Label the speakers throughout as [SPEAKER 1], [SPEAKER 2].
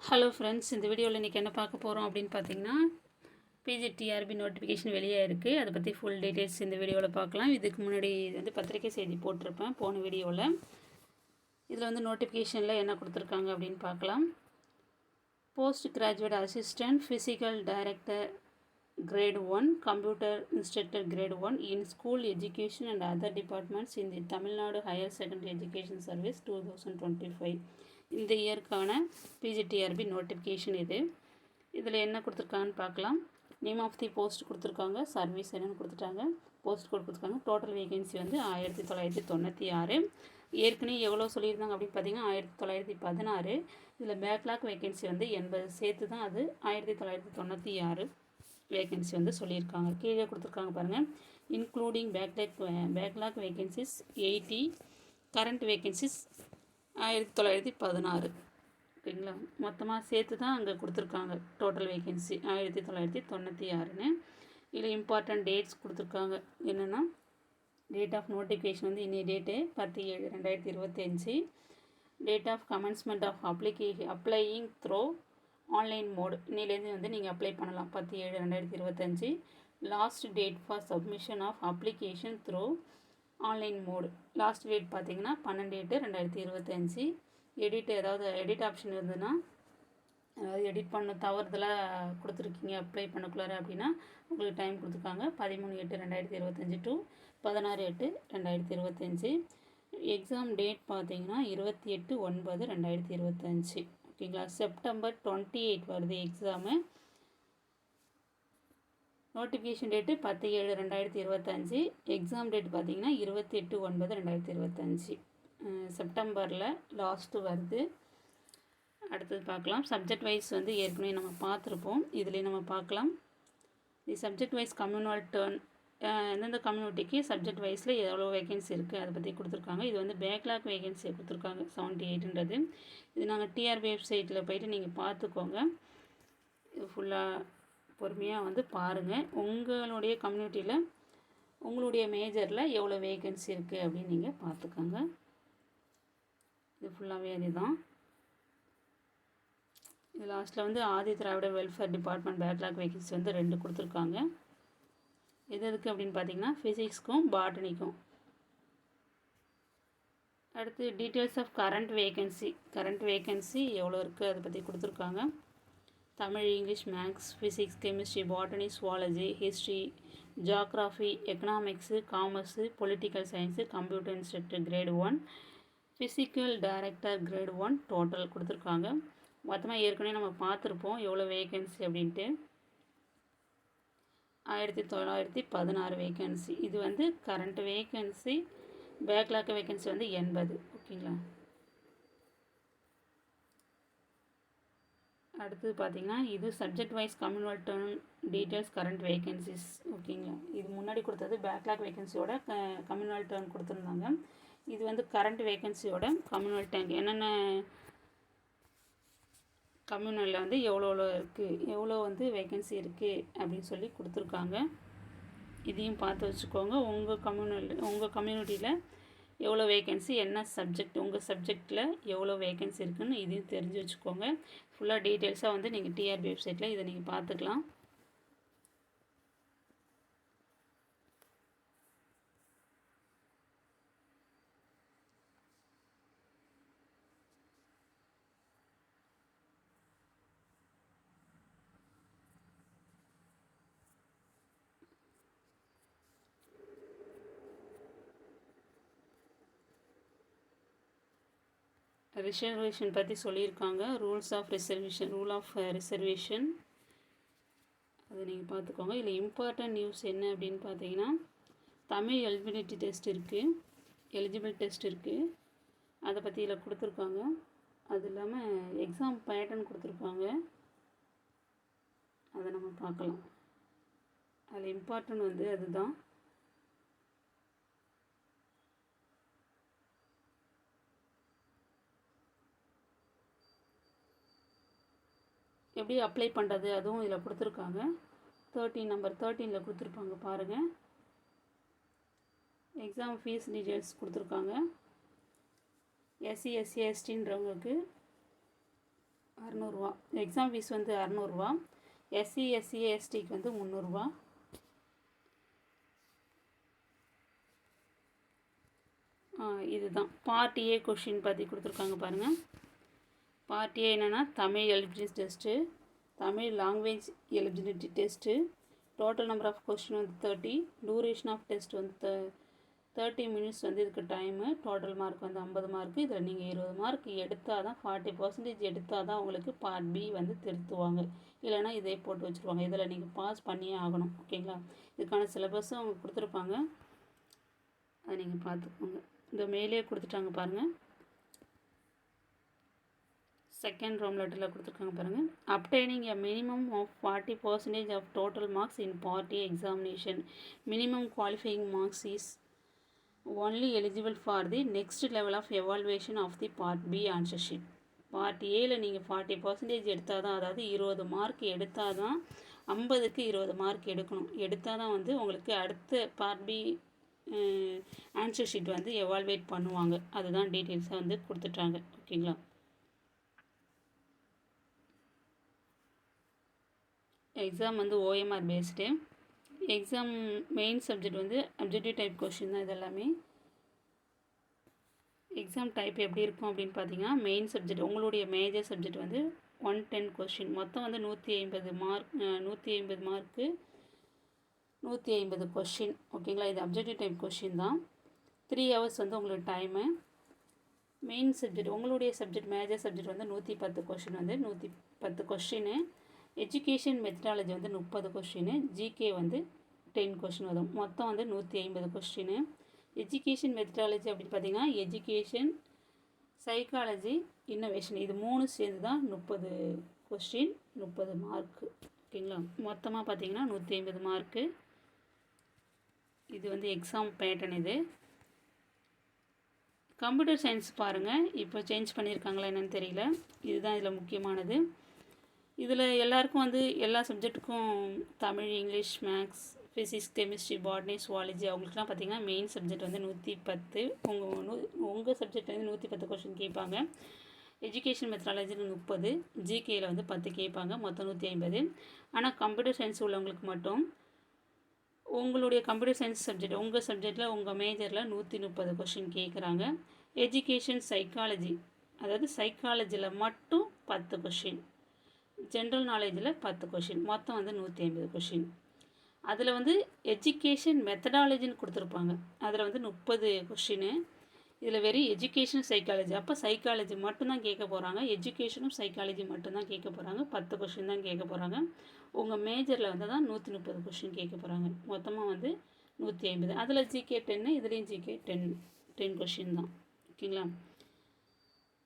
[SPEAKER 1] Hello friends இந்த வீடியோவில் இன்றைக்கி என்ன பார்க்க போகிறோம் அப்படின்னு பார்த்தீங்கன்னா பிஜிடிஆர்பி நோட்டிஃபிகேஷன் வெளியே இருக்குது அதை பற்றி ஃபுல் டீட்டெயில்ஸ் இந்த வீடியோவில் பார்க்கலாம். இதுக்கு முன்னாடி வந்து பத்திரிக்கை செய்தி போட்டிருப்பேன் போன வீடியோவில் இதில் வந்து நோட்டிஃபிகேஷனில் என்ன கொடுத்துருக்காங்க அப்படின்னு பார்க்கலாம். Post graduate assistant physical director grade one computer instructor grade one in school education and other departments in the Tamil Nadu higher secondary education service two thousand twenty five இந்த இயர்க்கான பிஜிடிஆர்பி நோட்டிஃபிகேஷன் இது. இதில் என்ன கொடுத்துருக்காங்கன்னு பார்க்கலாம். Name of the post கொடுத்துருக்காங்க service என்னென்னு கொடுத்துட்டாங்க. போஸ்ட் கொடுத்துருக்காங்க. டோட்டல் வேகன்சி வந்து ஆயிரத்தி தொள்ளாயிரத்தி தொண்ணூற்றி ஆறு. ஏற்கனவே எவ்வளோ சொல்லியிருந்தாங்க அப்படின்னு பார்த்தீங்கன்னா ஆயிரத்தி தொள்ளாயிரத்தி பதினாறு. இதில் பேக்லாக் வேகன்சி வந்து எண்பது சேர்த்து தான் அது ஆயிரத்தி தொள்ளாயிரத்தி தொண்ணூற்றி ஆறு வேகன்சி வந்து சொல்லியிருக்காங்க. கீழே கொடுத்துருக்காங்க பாருங்கள் including backlog backlog vacancies eighty current vacancies ஆயிரத்தி தொள்ளாயிரத்தி பதினாறு. ஓகேங்களா? மொத்தமாக சேர்த்து தான் அங்கே கொடுத்துருக்காங்க. டோட்டல் வேகன்சி ஆயிரத்தி தொள்ளாயிரத்தி தொண்ணூற்றி ஆறுன்னு இதில் இம்பார்ட்டண்ட் டேட்ஸ் கொடுத்துருக்காங்க. என்னென்னா டேட் ஆஃப் நோட்டிஃபிகேஷன் வந்து இன்றைய டேட்டு பத்து ஏழு ரெண்டாயிரத்தி இருபத்தஞ்சி. Date of commencement of application applying through online mode இன்னிலேருந்து வந்து நீங்கள் அப்ளை பண்ணலாம். பத்து ஏழு ரெண்டாயிரத்தி இருபத்தஞ்சி. Last date for submission of application through online mode. Last date பார்த்தீங்கன்னா பன்னெண்டு எட்டு ரெண்டாயிரத்தி இருபத்தஞ்சி. எடிட் ஏதாவது எடிட் ஆப்ஷன் இருந்ததுன்னா அதாவது எடிட் பண்ண தவறுதலாக கொடுத்துருக்கீங்க அப்ளை பண்ணக்குள்ளார அப்படின்னா உங்களுக்கு டைம் கொடுத்துருக்காங்க. பதிமூணு எட்டு ரெண்டாயிரத்தி இருபத்தஞ்சி டு பதினாறு எட்டு ரெண்டாயிரத்தி இருபத்தஞ்சி. எக்ஸாம் டேட் பார்த்தீங்கன்னா இருபத்தி எட்டு ஒன்பது ரெண்டாயிரத்தி இருபத்தஞ்சி. ஓகேங்களா? செப்டம்பர் டுவெண்ட்டி எயிட் வருது எக்ஸாமு. நோட்டிஃபிகேஷன் டேட்டு பத்து ஏழு ரெண்டாயிரத்தி இருபத்தஞ்சி. எக்ஸாம் டேட் பார்த்தீங்கன்னா இருபத்தி எட்டு ஒன்பது ரெண்டாயிரத்தி இருபத்தஞ்சி. செப்டம்பரில் லாஸ்ட்டு வருது. அடுத்தது பார்க்கலாம். சப்ஜெக்ட் வைஸ் வந்து ஏற்கனவே நம்ம பார்த்துருப்போம். இதுலேயும் நம்ம பார்க்கலாம். The subject wise communal turn எந்தெந்த கம்யூனிட்டிக்கு சப்ஜெக்ட் வைஸில் எவ்வளோ வேகன்சி இருக்குது அதை பற்றி கொடுத்துருக்காங்க. இது வந்து பேக்லாக் வேகன்சி கொடுத்துருக்காங்க செவன்ட்டி எயிட்ன்றது இது நாங்கள் டிஆர் வெப்சைட்டில் போயிட்டு நீங்கள் பார்த்துக்கோங்க. இது ஃபுல்லாக பொறுமையாக வந்து பாருங்கள் உங்களுடைய கம்யூனிட்டியில் உங்களுடைய மேஜரில் எவ்வளோ வேகன்சி இருக்குது அப்படின்னு நீங்கள் பார்த்துக்கோங்க இது ஃபுல்லாகவே அதுதான் இது லாஸ்ட்டில் வந்து Adi Dravida welfare department backlog vacancy வந்து ரெண்டு கொடுத்துருக்காங்க. எது எதுக்கு அப்படின்னு பார்த்தீங்கன்னா ஃபிசிக்ஸ்க்கும் பாட்டனிக்கும் அடுத்து details of current vacancy current vacancy எவ்வளோ இருக்குது அதை பற்றி கொடுத்துருக்காங்க. Tamil English maths physics chemistry botany zoology history geography economics commerce political science computer instructor grade one physical director grade one total கொடுத்துருக்காங்க. மொத்தமாக ஏற்கனவே நம்ம பார்த்துருப்போம் எவ்வளோ வேகன்சி அப்படின்ட்டு. ஆயிரத்தி தொள்ளாயிரத்தி பதினாறு வேகன்சி இது வந்து கரண்ட் வேகன்சி பேக்லாக் வேகன்சி வந்து எண்பது. ஓகேங்களா? அடுத்தது பார்த்தீங்கன்னா இது subject wise communal turn details current vacancies ஓகேங்களா? இது முன்னாடி கொடுத்தது பேக்லாக் வேகன்சியோட க கம்யூனல் டேர்ம் கொடுத்துருந்தாங்க. இது வந்து கரண்ட் வேகன்சியோட கம்யூனல் டேங்க் என்னென்ன கம்யூனலில் வந்து எவ்வளோ எவ்வளோ இருக்குது எவ்வளோ வந்து வேகன்சி இருக்குது அப்படின்னு சொல்லி கொடுத்துருக்காங்க. இதையும் பார்த்து வச்சுக்கோங்க. உங்கள் கம்யூனல் உங்கள் கம்யூனிட்டியில் எவ்வளோ வேகன்சி என்ன சப்ஜெக்ட் உங்கள் சப்ஜெக்டில் எவ்வளோ வேகன்சி இருக்குதுன்னு இதையும் தெரிஞ்சு வச்சுக்கோங்க. ஃபுல்லாக டீட்டெயில்ஸாக வந்து நீங்கள் டிஆர்பி வெப்சைட்டில் இதை நீங்கள் பார்த்துக்கலாம். ரிசர்வேஷன் பற்றி சொல்லியிருக்காங்க. Rules of reservation rule of reservation. அதை நீங்கள் பார்த்துக்கோங்க. இதில் இம்பார்ட்டன்ட் நியூஸ் என்ன அப்படின்னு பார்த்தீங்கன்னா தமிழ் எலிஜிபிலிட்டி டெஸ்ட் இருக்குது எலிஜிபிள் டெஸ்ட் இருக்குது அதை பற்றி இதில் கொடுத்துருக்காங்க. அது இல்லாமல் எக்ஸாம் பேட்டர்ன் கொடுத்துருக்காங்க. அதை நம்ம பார்க்கலாம். அதில் இம்பார்ட்டன்ட் வந்து அதுதான். எப்படி அப்ளை பண்ணுறது அதுவும் இதில் கொடுத்துருக்காங்க. தேர்ட்டின் நம்பர் தேர்ட்டீனில் கொடுத்துருப்பாங்க பாருங்கள் எக்ஸாம் ஃபீஸ் டீட்டெயில்ஸ் கொடுத்துருக்காங்க. எஸ்சி எஸ்சி எஸ்டின்றவங்களுக்கு அறநூறுவா. எக்ஸாம் ஃபீஸ் வந்து அறநூறுவா. எஸ்சி எஸ்சி எஸ்டிக்கு வந்து முந்நூறுரூவா இதுதான். பார்ட் ஏ கொஷின் பற்றி கொடுத்துருக்காங்க பாருங்கள் பார்ட் ஏ என்னென்னா Tamil eligibility test Tamil language eligibility test total number of question வந்து தேர்ட்டி டூரேஷன் ஆஃப் டெஸ்ட் வந்து தேர்ட்டி மினிட்ஸ் வந்து இதுக்கு டைமு டோட்டல் மார்க் வந்து ஐம்பது மார்க்கு இதில் நீங்கள் இருபது மார்க் எடுத்தால் தான் ஃபார்ட்டி பர்சன்டேஜ் எடுத்தால் தான் உங்களுக்கு பார்ட் பி வந்து திருத்துவாங்க. இல்லைனா இதே போட்டு வச்சுருவாங்க. இதில் நீங்கள் பாஸ் பண்ணியே ஆகணும். ஓகேங்களா இதுக்கான சிலபஸும் அவங்க கொடுத்துருப்பாங்க. அதை நீங்கள் பார்த்துக்கோங்க. இந்த மேலே கொடுத்துட்டாங்க பாருங்கள் செகண்ட் ரோம் லெட்டரில் கொடுத்துருக்காங்க பாருங்கள் obtaining a minimum of forty percentage of total marks in part A examination minimum qualifying marks is only eligible for the next level of evaluation of the part B answer sheet part ஏல நீங்கள் forty percentage எடுத்தால் தான் அதாவது இருபது mark எடுத்தால் தான் ஐம்பதுக்கு இருபது மார்க் எடுக்கணும். எடுத்தால் தான் வந்து உங்களுக்கு அடுத்த பார்ட் பி ஆன்சர் ஷீட் வந்து எவால்வேட் பண்ணுவாங்க. அதுதான் டீட்டெயில்ஸாக வந்து கொடுத்துட்டாங்க. ஓகேங்களா? எக்ஸாம் வந்து OMR based exam main subject வந்து அப்ஜெக்டிவ் டைப் கொஷின் தான் இதெல்லாமே. எக்ஸாம் டைப் எப்படி இருக்கும் அப்படின்னு பார்த்தீங்கன்னா மெயின் சப்ஜெக்ட் உங்களுடைய மேஜர் சப்ஜெக்ட் வந்து ஒன் டென் கொஷின் மொத்தம் வந்து நூற்றி ஐம்பது மார்க் நூற்றி ஐம்பது மார்க்கு நூற்றி ஐம்பது கொஷின் ஓகேங்களா இது அப்ஜெக்டிவ் டைப் கொஷின் தான். த்ரீ ஹவர்ஸ் வந்து உங்களுக்கு டைமு மெயின் சப்ஜெக்ட் உங்களுடைய சப்ஜெக்ட் மேஜர் சப்ஜெக்ட் வந்து நூற்றி பத்து கொஷின் வந்து நூற்றி பத்து கொஷின்னு எஜுகேஷன் மெத்தடாலஜி வந்து முப்பது கொஷின் ஜிகே வந்து டென் கொஷின் வரும். மொத்தம் வந்து நூற்றி ஐம்பது கொஷின் எஜுகேஷன் மெத்தடாலஜி அப்படின்னு பார்த்தீங்கன்னா எஜுகேஷன் சைக்காலஜி இன்னோவேஷன் இது மூணு சேர்ந்து தான் முப்பது கொஸ்டின் முப்பது மார்க்கு ஓகேங்களா மொத்தமாக பார்த்தீங்கன்னா நூற்றி ஐம்பது மார்க்கு இது வந்து எக்ஸாம் பேட்டர்ன் இது. கம்ப்யூட்டர் சயின்ஸ் பாருங்கள் இப்போ சேஞ்ச் பண்ணியிருக்காங்களா என்னென்னு தெரியல. இதுதான் இதில் முக்கியமானது. இதில் எல்லாருக்கும் வந்து எல்லா சப்ஜெக்ட்டுக்கும் Tamil English maths physics chemistry botany zoology அவங்களுக்குலாம் பார்த்திங்கன்னா மெயின் சப்ஜெக்ட் வந்து நூற்றி பத்து. உங்கள் நூ உங்கள் சப்ஜெக்ட் வந்து நூற்றி பத்து கொஷின் கேட்பாங்க. எஜுகேஷன் மெத்தடாலஜியில் முப்பது. ஜிகேயில் வந்து பத்து கேட்பாங்க. மொத்தம் நூற்றி ஐம்பது. ஆனால் கம்ப்யூட்டர் சயின்ஸ் உள்ளவங்களுக்கு மட்டும் உங்களுடைய கம்ப்யூட்டர் சயின்ஸ் சப்ஜெக்ட் உங்கள் சப்ஜெக்டில் உங்கள் மேஜரில் நூற்றி முப்பது கொஷின் கேட்குறாங்க. எஜுகேஷன் சைக்காலஜி அதாவது சைக்காலஜியில் மட்டும் பத்து கொஷின் ஜென்ரல் நாலேஜில் பத்து கொஷின் மொத்தம் வந்து நூற்றி ஐம்பது கொஷின் அதில் வந்து எஜுகேஷன் மெத்தடாலஜின்னு கொடுத்துருப்பாங்க. அதில் வந்து முப்பது கொஷின்னு இதில் வெறும் எஜுகேஷன் சைக்காலஜி அப்போ சைக்காலஜி மட்டும்தான் கேட்க போகிறாங்க எஜுகேஷனும் சைக்காலஜி மட்டும்தான் கேட்க போகிறாங்க பத்து கொஷின் தான் கேட்க போகிறாங்க உங்கள் மேஜரில் வந்து தான் நூற்றி முப்பது கொஷின் கேட்க போகிறாங்க மொத்தமாக வந்து நூற்றி ஐம்பது. அதில் ஜிகே டென்னு இதுலேயும் ஜிகே டென் டென் கொஷின் தான். ஓகேங்களா?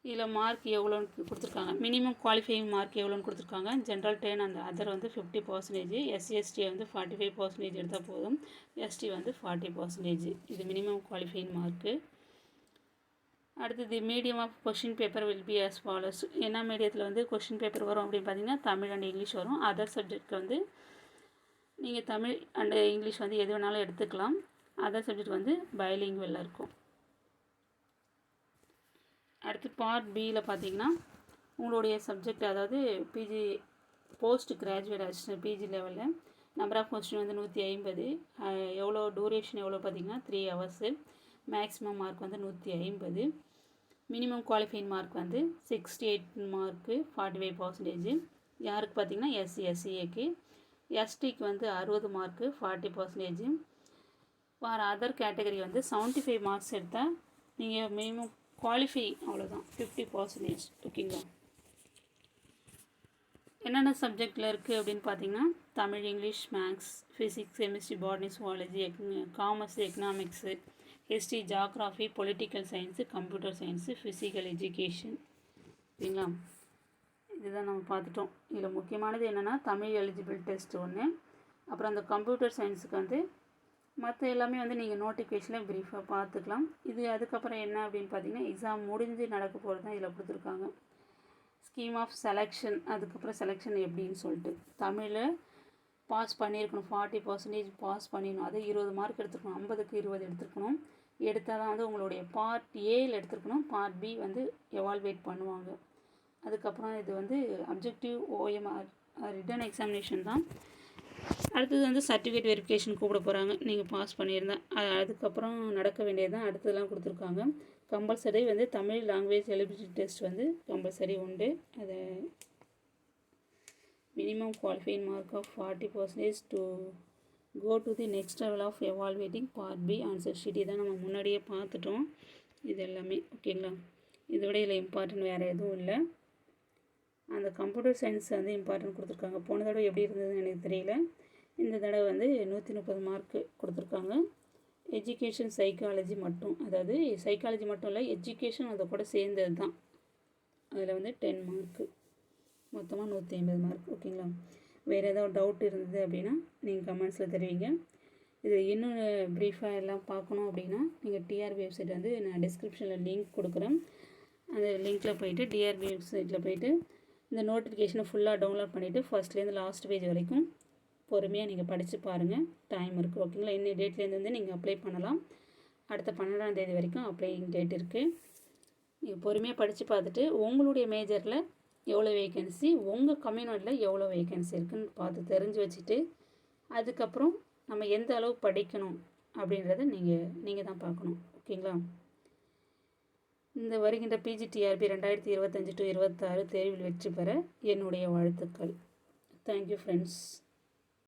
[SPEAKER 1] இதில் மார்க் எவ்வளோன்னு கொடுத்துருக்காங்க. மினிமம் குவாலிஃபைங் மார்க் எவ்வளோன்னு கொடுத்துருக்காங்க. ஜென்ரல் டென் அந்த அதர் வந்து ஃபிஃப்டி பர்சன்டேஜ் எஸ்சிஎஸ்டி வந்து ஃபார்ட்டி ஃபைவ் பர்சன்டேஜ் எடுத்தால் போதும் எஸ்டி வந்து ஃபார்ட்டி பர்சன்டேஜ் இது மினிமம் குவாலிஃபைங் மார்க்கு அடுத்தது medium of question paper will be as follows என்ன மீடியத்தில் வந்து கொஷின் பேப்பர் வரும் அப்படின்னு பார்த்தீங்கன்னா தமிழ் அண்ட் இங்கிலீஷ் வரும். அதர் சப்ஜெக்ட் வந்து நீங்கள் தமிழ் அண்டு இங்கிலீஷ் வந்து எது வேணாலும் எடுத்துக்கலாம். அதர் சப்ஜெக்ட் வந்து பைலிங்குவலில் இருக்கும். அடுத்து பார்ட் பியில் பார்த்தீங்கன்னா உங்களுடைய சப்ஜெக்ட் அதாவது PG post graduate assistant PG லெவலில் நம்பர் ஆஃப் கொஸ்டின் வந்து நூற்றி ஐம்பது. எவ்வளோ டூரேஷன் எவ்வளோ பார்த்தீங்கன்னா த்ரீ ஹவர்ஸு மேக்ஸிமம் மார்க் வந்து நூற்றி ஐம்பது. மினிமம் குவாலிஃபைங் மார்க் வந்து sixty eight mark forty five percentage யாருக்கு பார்த்தீங்கன்னா எஸ்சி எஸ்சிஏக்கு எஸ்டிக்கு வந்து அறுபது mark forty percentage for other category வந்து செவன்ட்டி ஃபைவ் மார்க்ஸ் எடுத்தால் நீங்கள் மினிமம் குவாலிஃபை அவ்வளோதான் ஃபிஃப்டி பர்சன்டேஜ் ஓகேங்களா என்னென்ன சப்ஜெக்டில் இருக்குது அப்படின்னு பார்த்தீங்கன்னா Tamil English maths physics chemistry botany zoology egg commerce economics history geography political science computer science physical education ஓகேங்களா இதுதான் நம்ம பார்த்துட்டோம். இதில் முக்கியமானது என்னென்னா தமிழ் எலிஜிபிள் டெஸ்ட் ஒன்று அப்புறம் அந்த கம்ப்யூட்டர் சயின்ஸுக்கு வந்து மற்ற எல்லாமே வந்து நீங்கள் நோட்டிஃபிகேஷனில் ப்ரீஃபாக பார்த்துக்கலாம். இது அதுக்கப்புறம் என்ன அப்படின்னு பார்த்தீங்கன்னா எக்ஸாம் முடிஞ்சு நடக்க போகிறது தான் இதில் கொடுத்துருக்காங்க. ஸ்கீம் ஆஃப் செலெக்ஷன் அதுக்கப்புறம் செலெக்ஷன் எப்படின்னு சொல்லிட்டு. தமிழில் பாஸ் பண்ணியிருக்கணும் ஃபார்ட்டி பர்சன்டேஜ் பாஸ் பண்ணிடணும். அது இருபது மார்க் எடுத்துருக்கணும் ஐம்பதுக்கு இருபது எடுத்துருக்கணும். எடுத்தால் தான் வந்து உங்களுடைய பார்ட் ஏயில் எடுத்துருக்கணும் பார்ட் பி வந்து எவால்வேட் பண்ணுவாங்க. அதுக்கப்புறம் இது வந்து அப்ஜெக்டிவ் ஓஎம்ஆர் ரிட்டன் எக்ஸாமினேஷன் தான். அடுத்தது வந்து சர்டிஃபிகேட் வெரிஃபிகேஷன் கூப்பிட போகிறாங்க நீங்கள் பாஸ் பண்ணியிருந்தேன் அதுக்கப்புறம் நடக்க வேண்டியது தான் அடுத்ததெல்லாம் கொடுத்துருக்காங்க. கம்பல்சரி வந்து தமிழ் லாங்குவேஜ் எலிபிலிட்டி டெஸ்ட் வந்து கம்பல்சரி உண்டு. அதை minimum qualifying mark of forty percentage to go to the next level of evaluating part B answer sheet தான் நம்ம முன்னாடியே பார்த்துட்டோம். இது எல்லாமே ஓகேங்களா இதோட இதில் இம்பார்ட்டன்ட் வேறு எதுவும் இல்லை. அந்த கம்ப்யூட்டர் சயின்ஸ் வந்து இம்பார்ட்டன்ட் கொடுத்துருக்காங்க. போன தடவை எப்படி இருந்ததுன்னு எனக்கு தெரியல. இந்த தடவை வந்து நூற்றி முப்பது மார்க்கு கொடுத்துருக்காங்க. எஜுகேஷன் சைக்காலஜி மட்டும். அதாவது சைக்காலஜி மட்டும் இல்லை எஜுகேஷன் அதை கூட சேர்ந்தது தான். அதில் வந்து டென் மார்க்கு மொத்தமாக நூற்றி ஐம்பது மார்க் ஓகேங்களா வேறு ஏதாவது டவுட் இருந்தது அப்படின்னா நீங்கள் கமெண்ட்ஸில் தெரிவிங்க. இது இன்னும் ப்ரீஃபாக எல்லாம் பார்க்கணும் அப்படின்னா நீங்கள் டிஆர்பி வெப்சைட் வந்து நான் டிஸ்கிரிப்ஷனில் லிங்க் கொடுக்குறேன். அந்த லிங்க்கில் போயிட்டு டிஆர்பி வெப்சைட்டில் போயிட்டு இந்த நோட்டிஃபிகேஷனை ஃபுல்லாக டவுன்லோட் பண்ணிவிட்டு ஃபர்ஸ்ட்லேருந்து லாஸ்ட் பேஜ் வரைக்கும் பொறுமையாக நீங்கள் படித்து பாருங்கள் டைம் இருக்குது ஓகேங்களா இன்னும் டேட்லேருந்து வந்து நீங்கள் அப்ளை பண்ணலாம். அடுத்த பன்னெண்டாம் தேதி வரைக்கும் அப்ளைங் டேட் இருக்குது நீங்கள் பொறுமையாக படித்து பார்த்துட்டு உங்களுடைய மேஜரில் எவ்வளோ வேகன்சி உங்கள் கம்யூனிட்டியில் எவ்வளோ வேகன்சி இருக்குன்னு பார்த்து தெரிஞ்சு வச்சுட்டு அதுக்கப்புறம் நம்ம எந்த அளவு படிக்கணும் அப்படின்றத நீங்கள் நீங்கள் தான் பார்க்கணும் ஓகேங்களா இந்த வருகின்ற பிஜிடிஆர்பி ரெண்டாயிரத்தி இருபத்தஞ்சி டு இருபத்தாறு தேர்வில் வெற்றி பெற என்னுடைய வாழ்த்துக்கள். Thank you friends